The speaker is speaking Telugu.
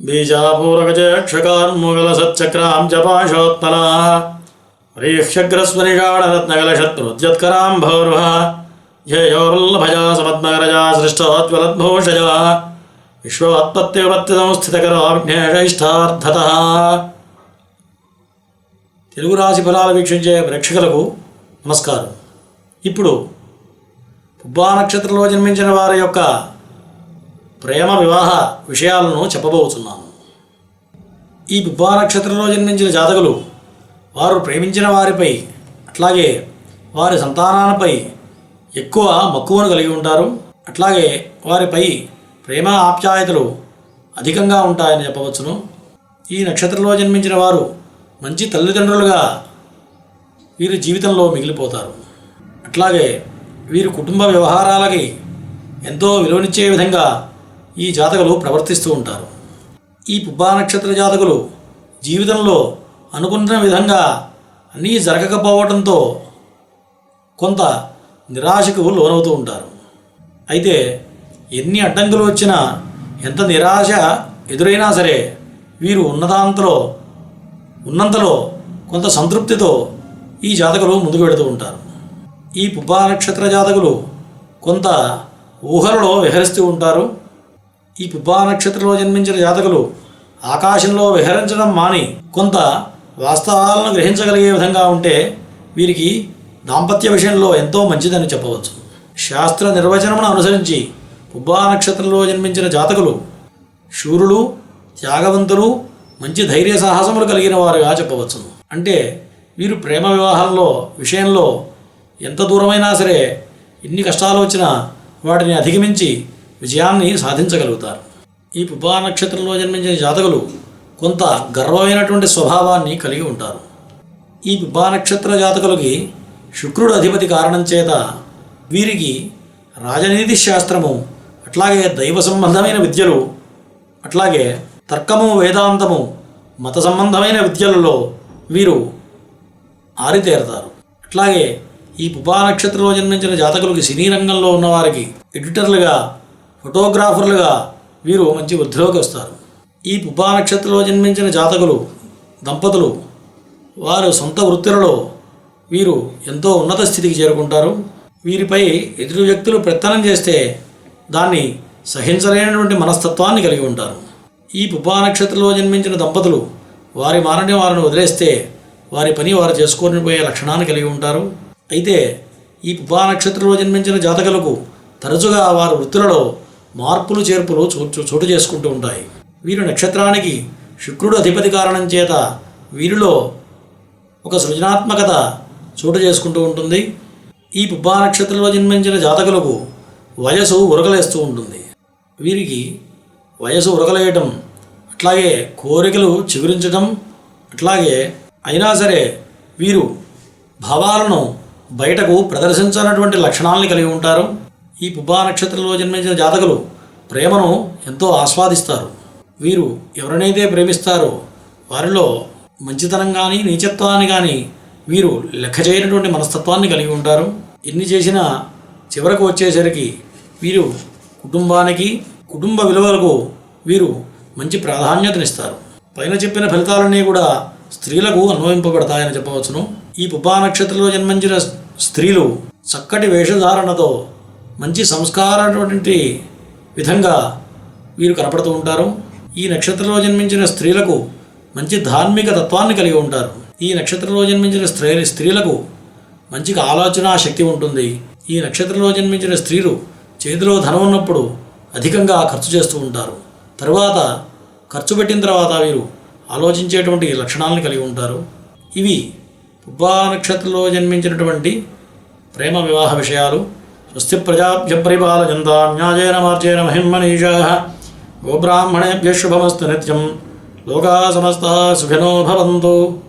बीजापूरगजक्षकार्मुगलसच्चक्रां च पाशोत्तलाः ह्रीक्षग्रस्वनिषाडरत्नकलशत्रुद्यत्करां भौर्वः ध्येयोर्लभजा समद्मगरजा सृष्टोज्वलद्भूषजा విశ్వోత్పత్తిపత్తిసంస్థితకరాజ్ఞేషైష్టార్థత తెలుగు రాశి ఫలాలు వీక్షించే ప్రేక్షకులకు నమస్కారం ఇప్పుడు పుబ్బా నక్షత్రంలో జన్మించిన వారి యొక్క ప్రేమ వివాహ విషయాలను చెప్పబోతున్నాను. ఈ పుబ్బా నక్షత్రంలో జన్మించిన జాతకులు వారు ప్రేమించిన వారిపై అట్లాగే వారి సంతానాలపై ఎక్కువ మక్కువను కలిగి ఉంటారు. అట్లాగే వారిపై ప్రేమ ఆప్యాయతలు అధికంగా ఉంటాయని చెప్పవచ్చును. ఈ నక్షత్రంలో జన్మించిన వారు మంచి తల్లిదండ్రులుగా వీరి జీవితంలో మిగిలిపోతారు. అట్లాగే వీరి కుటుంబ వ్యవహారాలకి ఎంతో విలువనిచ్చే విధంగా ఈ జాతకులు ప్రవర్తిస్తూ ఉంటారు. ఈ పుబ్బా నక్షత్ర జాతకులు జీవితంలో అనుకున్న విధంగా అన్నీ జరగకపోవడంతో కొంత నిరాశకు లోనవుతూ ఉంటారు. అయితే ఎన్ని అడ్డంకులు వచ్చినా ఎంత నిరాశ ఎదురైనా సరే వీరు ఉన్నదాంతలో ఉన్నంతలో కొంత సంతృప్తితో ఈ జాతకులు ముందుకు పెడుతూ ఉంటారు. ఈ పుబ్బా నక్షత్ర జాతకులు కొంత ఊహలలో విహరిస్తూ ఉంటారు. ఈ పుబ్బా నక్షత్రంలో జన్మించిన జాతకులు ఆకాశంలో విహరించడం మాని కొంత వాస్తవాలను గ్రహించగలిగే విధంగా ఉంటే వీరికి దాంపత్య విషయంలో ఎంతో మంచిదని చెప్పవచ్చు. శాస్త్ర నిర్వచనమును అనుసరించి పుబ్బా నక్షత్రంలో జన్మించిన జాతకులు శూరులు త్యాగవంతులు మంచి ధైర్య సాహసములు కలిగిన వారుగా చెప్పవచ్చు. అంటే వీరు ప్రేమ వివాహంలో విషయంలో ఎంత దూరమైనా సరే ఎన్ని కష్టాలు వచ్చినా వాటిని అధిగమించి విజయాన్ని సాధించగలుగుతారు. ఈ పుబా నక్షత్రంలో జన్మించిన జాతకులు కొంత గర్వమైనటువంటి స్వభావాన్ని కలిగి ఉంటారు. ఈ పుబా నక్షత్ర జాతకులకి శుక్రుడు అధిపతి కారణం చేత వీరికి రాజనీతి శాస్త్రము అట్లాగే దైవ సంబంధమైన విద్యలు అట్లాగే తర్కము వేదాంతము మత సంబంధమైన విద్యలలో వీరు ఆరితేరతారు. అట్లాగే ఈ పుబా నక్షత్రంలో జన్మించిన జాతకులకి సినీ రంగంలో ఉన్నవారికి ఎడిటర్లుగా ఫోటోగ్రాఫర్లుగా వీరు మంచి వృద్ధిలోకి వస్తారు. ఈ పుబ్బా నక్షత్రంలో జన్మించిన జాతకులు దంపతులు వారు సొంత వృత్తులలో వీరు ఎంతో ఉన్నత స్థితికి చేరుకుంటారు. వీరిపై ఎదురు వ్యక్తులు పెత్తనం చేస్తే దాన్ని సహించలేనటువంటి మనస్తత్వాన్ని కలిగి ఉంటారు. ఈ పుబ్బా నక్షత్రంలో జన్మించిన దంపతులు వారి మారని వారిని వదిలేస్తే వారి పని వారు చేసుకొని పోయే లక్షణాన్ని కలిగి ఉంటారు. అయితే ఈ పుబ్బా నక్షత్రంలో జన్మించిన జాతకులకు తరచుగా వారి వృత్తులలో మార్పులు చేర్పులు చోటు చోటు చేసుకుంటూ ఉంటాయి. వీరు నక్షత్రానికి శుక్రుడు అధిపతి కారణం చేత వీరిలో ఒక సృజనాత్మకత చోటు చేసుకుంటూ ఉంటుంది. ఈ పుబ్బా నక్షత్రంలో జన్మించిన జాతకులకు వయసు ఉరకలేస్తూ ఉంటుంది. వీరికి వయసు ఉరకలేయటం అట్లాగే కోరికలు చిగురించడం అట్లాగే అయినా సరే వీరు భావాలను బయటకు ప్రదర్శించాలన్నటువంటి లక్షణాలను కలిగి ఉంటారు. ఈ పుబ్బా నక్షత్రంలో జన్మించిన జాతకులు ప్రేమను ఎంతో ఆస్వాదిస్తారు. వీరు ఎవరినైతే ప్రేమిస్తారో వారిలో మంచితనం కానీ నీచత్వాన్ని కానీ వీరు లెక్క చేయనటువంటి మనస్తత్వాన్ని కలిగి ఉంటారు. ఎన్ని చేసినా చివరకు వచ్చేసరికి వీరు కుటుంబానికి కుటుంబ విలువలకు వీరు మంచి ప్రాధాన్యతనిస్తారు. పైన చెప్పిన ఫలితాలన్నీ కూడా స్త్రీలకు అన్వయింపబడతాయని చెప్పవచ్చును. ఈ పుబ్బా నక్షత్రంలో జన్మించిన స్త్రీలు చక్కటి వేషధారణతో మంచి సంస్కారటువంటి విధంగా వీరు కనపడుతూ ఉంటారు. ఈ నక్షత్రంలో జన్మించిన స్త్రీలకు మంచి ధార్మిక తత్వాన్ని కలిగి ఉంటారు. ఈ నక్షత్రంలో జన్మించిన స్త్రీ స్త్రీలకు మంచి ఆలోచన శక్తి ఉంటుంది. ఈ నక్షత్రంలో జన్మించిన స్త్రీలు చేతిలో ధనం ఉన్నప్పుడు అధికంగా ఖర్చు చేస్తూ ఉంటారు. తరువాత ఖర్చు పెట్టిన తర్వాత వీరు ఆలోచించేటువంటి లక్షణాలను కలిగి ఉంటారు. ఇవి పుబ్బా నక్షత్రంలో జన్మించినటువంటి ప్రేమ వివాహ విషయాలు. स्वस्ति प्रजाभ्यपरिपालयन्तां न्यायेन मार्जेन महिन्मनीषाः गोब्राह्मणेभ्यः शुभमस्तु नित्यं लोकाः समस्ताः सुखिनो भवन्तु।